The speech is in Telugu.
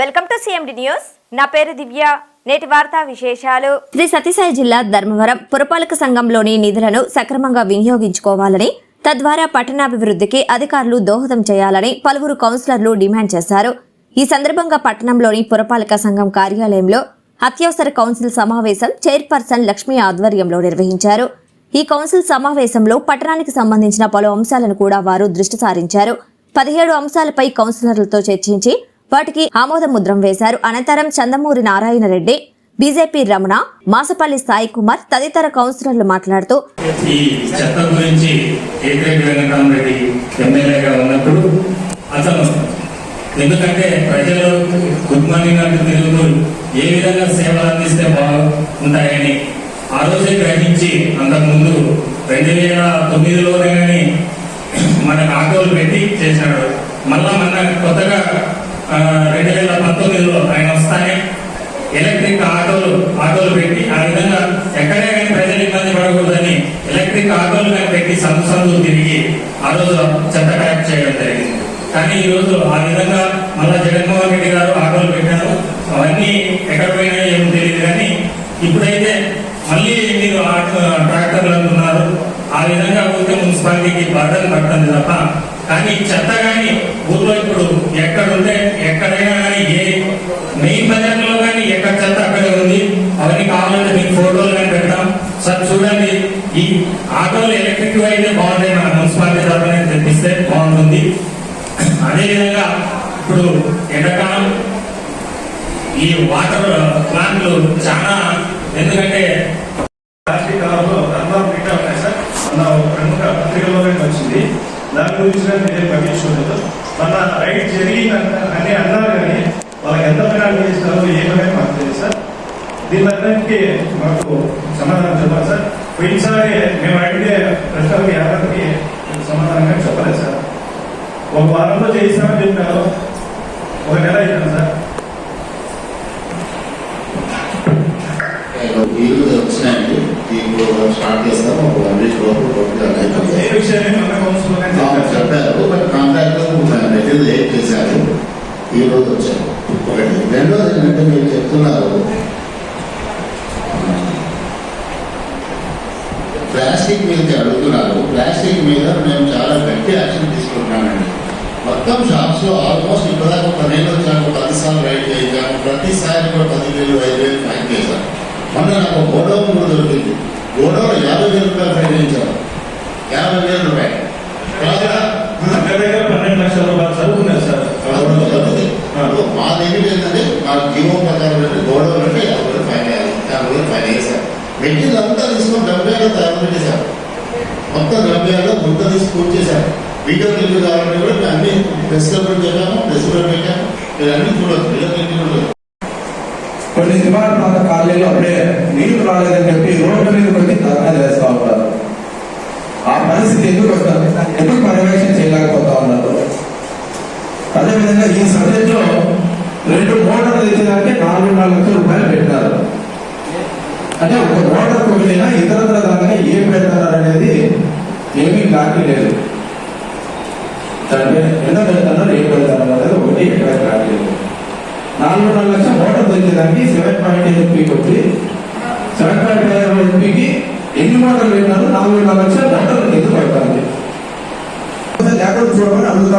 వెల్కమ్ టు సిఎండి న్యూస్ నా పేరు దివ్య. నేటి వార్తా విశేషాలు. శ్రీ సత్యసాయి జిల్లా ధర్మవరం పురపాలక సంఘంలోని నిధులను సక్రమంగా వినియోగించుకోవాలని తద్వారా పట్టణాభివృద్ధికి అధికారులు దోహదం చేయాలని పలువురు కౌన్సిలర్లు డిమాండ్ చేశారు. ఈ సందర్భంగా పట్టణంలోని పురపాలక సంఘం కార్యాలయంలో అత్యవసర కౌన్సిల్ సమావేశం చైర్పర్సన్ లక్ష్మి ఆధ్వర్యంలో నిర్వహించారు. ఈ కౌన్సిల్ సమావేశంలో పట్టణానికి సంబంధించిన పలు అంశాలను కూడా వారు దృష్టి సారించారు. పదిహేడు అంశాలపై కౌన్సిలర్లతో చర్చించి వాటికి ఆమోద ముద్రం వేశారు. అనంతరం చందమూరి నారాయణ రెడ్డి బీజేపీ రమణ మాసపల్లి సాయి కుమార్ తదితర కౌన్సిలర్లు మాట్లాడుతూ ఈ చెత్త గురించి ఎమ్మెల్యేగా ఉన్నప్పుడు అతను ఎందుకంటే ప్రజలు గుడ్ మార్నింగ్ అంటూ తెలుగు ఏ విధంగా సేవలు అందిస్తే బాగుంటాయని ఆ రోజే గ్రహించి అంతకుముందు రెండు వేల తొమ్మిదిలోనే కానీ మనకు ఆటోలు పెట్టి చేశాడు. మళ్ళా మన కొత్తగా రెండు వేల పంతొమ్మిదిలో ఆయన వస్తానే. ఎలక్ట్రిక్ ఆటోలు ఆటోలు పెట్టి ఆ విధంగా ఎక్కడే కానీ ప్రజలు ఇబ్బంది పడకూడదని ఎలక్ట్రిక్ ఆటోలు కానీ పెట్టి సందు తిరిగి ఆ రోజు చెత్త కలెక్ట్ చేయడం జరిగింది. కానీ ఈ రోజు ఆ విధంగా మళ్ళా జగన్మోహన్ రెడ్డి గారు ఆటోలు పెట్టారు. అవన్నీ ఎక్కడ పోయినా ఏమో తెలియదు కానీ ఇప్పుడైతే మళ్ళీ మీరు ట్రాక్టర్లు అంటున్నారు ఆ విధంగా ఊరికే మున్సిపాలిటీకి బర్డన్ పడుతుంది తప్ప కానీ చెత్త కానీ ఈ ఆటోలు ఎలక్ట్రిక్ అయితే బాగుంటాయి మన మున్సిపాలిటీ తరఫున తెప్పిస్తే బాగుంటుంది. అదేవిధంగా ఇప్పుడు ఎండాకాలం ఈ వాటర్ ప్లాంట్లు చాలా ఎందుకంటే ప్లాస్టిక్ కవర్లో ధర్మాలు పెట్టా ఉన్నాయి సార్. మన ప్రముఖ పత్రికలోనే వచ్చింది. దాని గురించి కూడా పట్టించుకోలేదు. మన రైట్ జరిగిన అన్నారు పోయినసారి మేము అడిగితే ప్రశ్నలకి ఎవరికి సమాధానంగా చెప్పలేదు సార్. ఒక వారంలో చేయిస్తామని చెప్పారు. ఒక నెల అయిపోయింది సార్. వీళ్ళు వచ్చినాయండి. ఇప్పుడు స్టార్ట్ చేస్తాం. ఒక వన్ వీక్ లోపు చెప్పారు బట్ కాంట్రాక్ట్ మెటీరియల్ ఏం చేశారు? ఈ రోజు వచ్చారు. ఒకటి. రెండోది ఏంటంటే మీరు చెప్తున్నారు. ప్లాస్టిక్ మీద అడుగుతున్నారు. ప్లాస్టిక్ మీద మేము చాలా గట్టి యాక్షన్ తీసుకుంటున్నామండి. మొత్తం షాప్స్లో ఆల్మోస్ట్ ఇప్పటిదాకా ఒక నేను వచ్చాను పది సార్లు రైడ్ చేయించాము ప్రతిసారి కూడా పది వేలు ఐదు వేలు ఫైన్ చేశాను. మొన్న నాకు గోడౌన్ కూడా దొరికింది. గోడౌన్ యాభై వేలు రూపాయలు ఫైన్ చేయించాను యాభై వేలు రూపాయలు తర్వాత, దగ్గర దగ్గర పన్నెండు లక్షల రూపాయలు చదువుకున్నారు సార్ అవును, అవుతుంది. ఇప్పుడు మా దగ్గర ఏంటంటే మా జీవో ప్రకారం ఏంటంటే గోడౌన్ అంటే యాభై వేలు ఫైన్ వేయాలి యాభై వేలు ఫైన్ వేశారు మెటీరియల్ అంతా తీసుకొని డెబ్బై ఏళ్ళు తయారు చేశారు. మొత్తం డెబ్బై ఏళ్ళు ముద్ద తీసి పూర్తి చేశారు. వీడియో క్లిప్ కావాలంటే కూడా అన్ని ప్రెస్ క్లబ్ చెప్పాము ప్రెస్ కూడా పెట్టాము మీరు అన్ని చూడవచ్చు వీడియో క్లిప్ కూడా చూడవచ్చు. కొన్ని శివారు ప్రాంత కాలనీలో అప్పుడే నీళ్ళు రాలేదని చెప్పి రోడ్డు మీద వచ్చి ధర్నా చేస్తూ ఉంటారు. ఆ పరిస్థితి ఎందుకు వస్తారు ఎందుకు పర్యవేక్షణ చేయలేకపోతా ఉన్నారు అదేవిధంగా ఈ సబ్జెక్ట్లో రెండు మోటార్లు తెచ్చేదానికి నాలుగున్నర లక్షల రూపాయలు పెట్టినారు అంటే ఒక మోటార్ కొట్టినా ఇతరత్ర దానికి ఏం పెడతారు అనేది ఏమీ క్లారిటీ లేదు దాంట్లో ఎంత పెడతారో ఏం పెడతారు అనేది ఒకటి ఎక్కడ క్లారిటీ లేదు నాలుగున్నర లక్షల మోటార్ దొరికేదానికి సెవెన్ పాయింట్ ఎయిట్ పీకి వచ్చి సెవెన్ పాయింట్ ఐదు ఎంపీకి ఎన్ని ఓటర్లు విన్నారు నాలుగున్నర లక్షల మోటార్లు ఎదురు పడుతుంది జాగ్రత్త చూడమని అడుగుతా